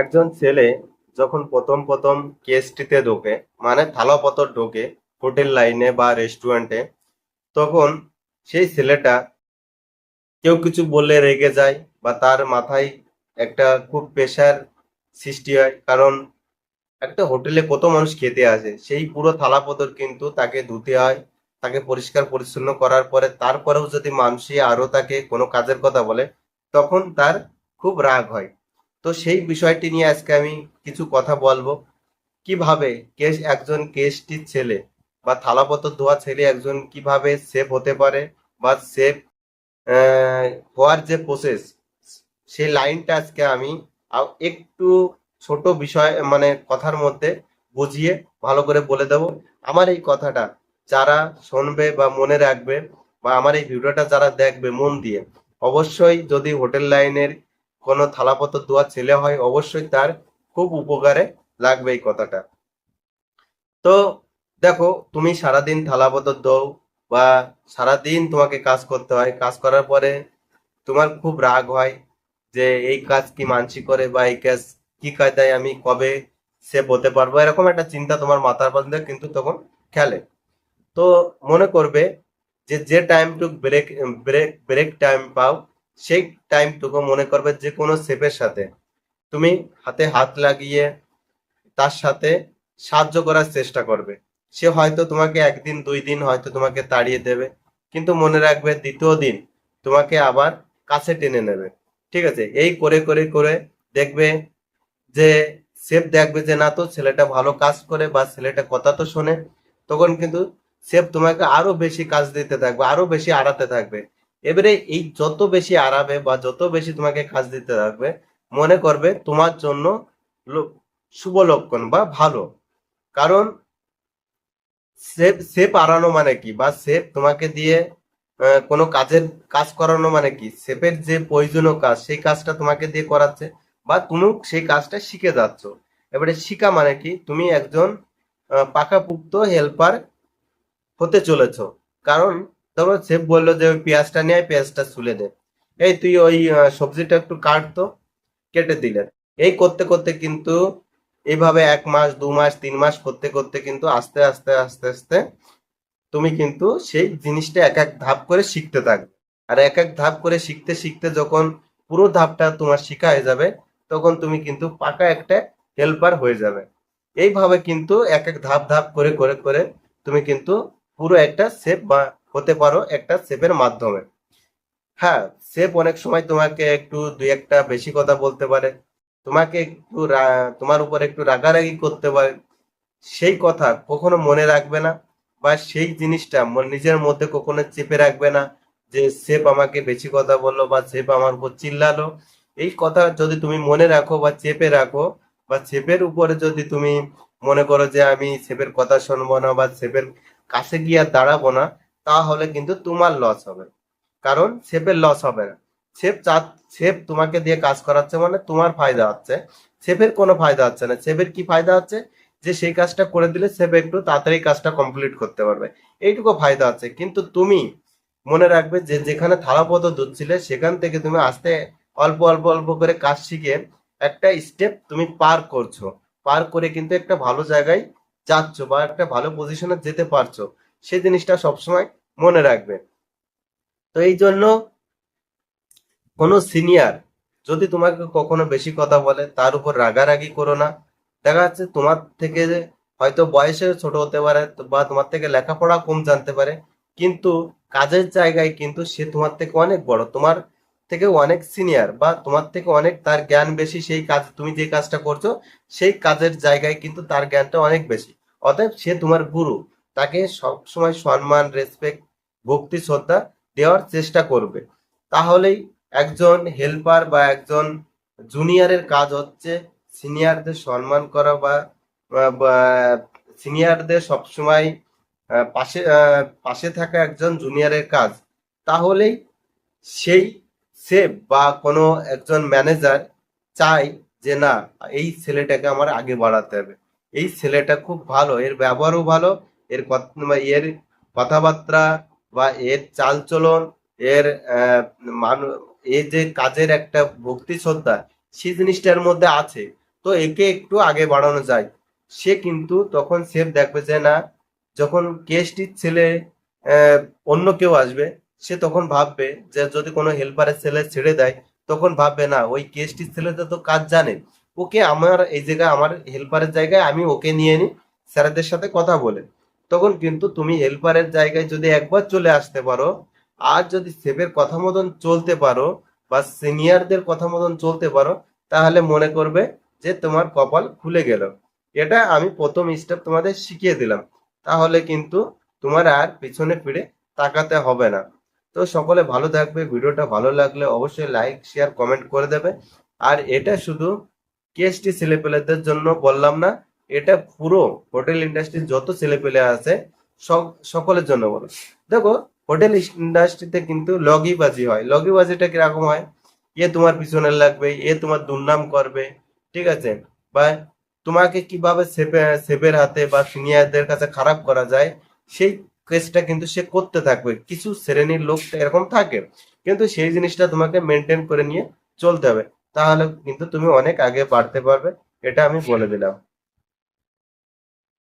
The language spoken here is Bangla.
একজন ছেলে যখন প্রথম প্রথম কেএসটিতে ঢোকে মানে থালাপত্র ঢোকে হোটেল লাইনে বা রেস্টুরেন্টে তখন সেই ছেলেটা কেউ কিছু বললে রেগে যায় বা তার মাথায় একটা খুব প্রেশার সৃষ্টি হয়। কারণ একটা হোটেলে কত মানুষ খেতে আসে, সেই পুরো থালাপত্র কিন্তু তাকে ধুতে হয়, তাকে পরিষ্কার পরিচ্ছন্ন করার পরে, তারপরেও যদি মানুষই আরও তাকে কোনো কাজের কথা বলে, তখন তার খুব রাগ হয়। তো সেই বিষয়টি নিয়ে আজকে আমি কিছু কথা বলব। কীভাবে কেস একজন কেসটির ছেলে বা থালাপত্র ধোয়া ছেলে একজন কীভাবে সেফ হতে পারে বা সেফ হওয়ার যে প্রসেস সেই লাইনটা আজকে আমি একটু ছোট বিষয় মানে কথার মধ্যে বুঝিয়ে ভালো করে বলে দেব। আমার এই কথাটা যারা শুনবে বা মনে রাখবে বা আমার এই ভিডিওটা যারা দেখবে মন দিয়ে, অবশ্যই যদি হোটেল লাইনের কোনো থালাপত্র ধোয়া ছেলে হয়, অবশ্যই তার খুব উপকারে লাগবে এই কথাটা। তো দেখো, তুমি সারাদিন থালাপত্র দৌ বা সারাদিন তোমাকে কাজ করতে হয়। কাজ করার পরে তোমার খুব রাগ হয় যে এই কাজ কি মানসি করে বা এই কাজ কি কায়দায় আমি কবে সে হতে পারব, এরকম একটা চিন্তা তোমার মাথার মধ্যে কিন্তু তখন খেলে। তো মনে করবে যে যে টাইমটুক ব্রেক ব্রেক ব্রেক টাইম পাও সেই টাইমটুকু মনে করবে যে কোনো সেফের সাথে। তুমি হাতে হাত লাগিয়ে তার সাথে সাহায্য করার চেষ্টা করবে। সে হয়তো তোমাকে একদিন, দুই দিন হয়তো তোমাকে তাড়িয়ে দেবে। কিন্তু মনে রাখবে দ্বিতীয় দিন তোমাকে আবার কাছে টেনে নেবে। ঠিক আছে? এই করে করে করে দেখবে যে সেফ দেখবে যে না তো ছেলেটা ভালো কাজ করে বা ছেলেটা কথা তো শোনে। তখন কিন্তু সেফ তোমাকে আরও বেশি কাজ দিতে থাকবে, আরও বেশি আড়াতে থাকবে। এবারে এই যত বেশি আড়াবে বা যত বেশি তোমাকে কাজ দিতে থাকবে, মনে করবে তোমার জন্য শুভ লক্ষণ বা ভালো। কারণ সেফ আড়ানো মানে কি? বা সেফ তোমাকে দিয়ে কোনো কাজের, কাজ করানো মানে কি? সেফের যে প্রয়োজনীয় কাজ, সেই কাজটা তোমাকে দিয়ে করাচ্ছে বা তুমি সেই কাজটা শিখে যাচ্ছ। এবারে শিখা মানে কি? তুমি একজন পাকাপুক্ত হেল্পার হতে চলেছ। কারণ তারপর সেফ বলল যে ওই পেঁয়াজটা নিয়ে পেঁয়াজটা ছুলে দে এই তুই ওই সবজিটা একটু কাটতো কেটে দিলেন। এই করতে করতে কিন্তু এইভাবে এক মাস, দু মাস, তিন মাস করতে করতে কিন্তু আস্তে আস্তে আস্তে আস্তে তুমি কিন্তু সেই জিনিসটা এক এক ধাপ করে শিখতে থাকবে। আর এক এক ধাপ করে শিখতে শিখতে যখন পুরো ধাপটা তোমার শিখা হয়ে যাবে, তখন তুমি কিন্তু পাকা একটা হেল্পার হয়ে যাবে। এইভাবে কিন্তু এক এক ধাপ ধাপ করে করে করে তুমি কিন্তু পুরো একটা সেফ বা হতে পারো একটা সেফের মাধ্যমে। হ্যাঁ সেফ অনেক সময় তোমাকে একটু দুই একটা বেশি কথা বলতে পারে। তোমাকে একটু তোমার উপর একটু রাগারাগি করতে পারে। সেই কথা কখনো মনে রাখবে না বা সেই জিনিসটা নিজের মধ্যে কখনো চেপে রাখবে না যে সেফ আমাকে বেশি কথা বলল বা সেফ আমার উপর চিল্লালো। এই কথা যদি তুমি মনে রাখো বা চেপে রাখো বা সেফের উপরে যদি তুমি মনে করো যে আমি সেফের কথা শুনব না বা সেফের কাছে গিয়ে দাঁড়াবো না তাহলে কিন্তু তোমার লস হবে। কারণ সেফের লস হবে না। সেফ চা সেফ তোমাকে দিয়ে কাজ করাচ্ছে মানে তোমার ফায়দা হচ্ছে। সেফের কোনো ফায়দা হচ্ছে না। সেফের কি ফায়দা হচ্ছে? যে সেই কাজটা করে দিলে সেফ একটু তাড়াতাড়ি কাজটা কমপ্লিট করতে পারবে। এইটুকু ফায়দা আছে। কিন্তু তুমি মনে রাখবে যে যেখানে থালাপত্র ধুচ্ছিলে সেখান থেকে তুমি আস্তে অল্প অল্প অল্প করে কাজ শিখে একটা স্টেপ তুমি পার করছ। পার করে কিন্তু একটা ভালো জায়গায় যাচ্ছ বা একটা ভালো পজিশনে যেতে পারছ। সেই জিনিসটা সবসময় মনে রাখবেন। তো এই জন্য কোনো সিনিয়র যদি তোমাকে কখনো বেশি কথা বলে, তার উপর রাগারাগি করো না। দেখা যাচ্ছে তোমার থেকে হয়তো বয়সে ছোট হতে পারে বা তোমার থেকে লেখাপড়া কম জানতে পারে, কিন্তু কাজের জায়গায় কিন্তু সে তোমার থেকে অনেক বড়। তোমার থেকে অনেক সিনিয়র বা তোমার থেকে অনেক তার জ্ঞান বেশি, সেই কাজ তুমি যে কাজটা করছ, সেই কাজের জায়গায় কিন্তু তার জ্ঞানটা অনেক বেশি। অতএব সে তোমার গুরু। তাকে সবসময় সম্মান রেসপেক্ট ভক্তি, শ্রদ্ধা দেওয়ার চেষ্টা করবে। তাহলেই একজন হেল্পার বা একজন জুনিয়রের কাজ হচ্ছে সিনিয়রদের সম্মান করা বা সিনিয়রদের সবসময় পাশে পাশে থাকা একজন জুনিয়রের কাজ। তাহলেই সেই সেফ বা কোনো একজন ম্যানেজার চাই যে, না, এই ছেলেটাকে আমার আগে বাড়াতে হবে। এই ছেলেটা খুব ভালো, এর ব্যবহারও ভালো এর কথা এর কথাবার্তা বা এর চালচলন, এর মানু এই যে কাজের একটা ভক্তি শ্রদ্ধা সেই জিনিসটার মধ্যে আছে। তো একে একটু আগে বাড়ানো যায়। সে কিন্তু তখন সেফ দেখবে যে না, যখন কেসটির ছেলে অন্য কেউ আসবে, সে তখন ভাববে যে যদি কোনো হেল্পারের ছেলে ছেড়ে দেয়, তখন ভাববে না, ওই কেসটির ছেলেটা তো কাজ জানে। ওকে আমার, এই জায়গায় আমার হেল্পারের জায়গায় আমি ওকে নিয়ে নিই স্যারদের সাথে কথা বলে। তখন কিন্তু তুমি হেল্পারের জায়গায় যদি একবার চলে আসতে পারো, আর যদি সেভের কথা মতন চলতে পারো বা সিনিয়রদের কথা মতন চলতে পারো, তাহলে মনে করবে যে তোমার কপাল খুলে গেল। এটা আমি প্রথম স্টেপ তোমাদের শিখিয়ে দিলাম। তাহলে কিন্তু তোমার আর পিছনে ফিরে তাকাতে হবে না। তো সকলে ভালো থাকবে, ভিডিওটা ভালো লাগলে অবশ্যই লাইক শেয়ার কমেন্ট করে দেবে। আর এটা শুধু কেএসটি ছেলেপেলেদের জন্য বললাম না এটা পুরো হোটেল ইন্ডাস্ট্রির যত ছেলেপেলে আছে সকলের জন্য বলো। দেখো, হোটেল ইন্ডাস্ট্রিতে কিন্তু লগিবাজি হয়। লগিবাজিটা কীরকম হয়? এ তোমার পিছনে লাগবে, এ তোমার দুর্নাম করবে, ঠিক আছে? বা তোমাকে কীভাবে সেপে, সেপের হাতে বা সিনিয়রদের কাছে খারাপ করা যায়, সেই কেসটা কিন্তু সে করতে থাকবে। কিছু শ্রেণির লোক এরকম থাকে, কিন্তু সেই জিনিসটা তোমাকে মেনটেন করে নিয়ে চলতে হবে। তাহলে কিন্তু তুমি অনেক আগে বাড়তে পারবে, এটা আমি বলে দিলাম।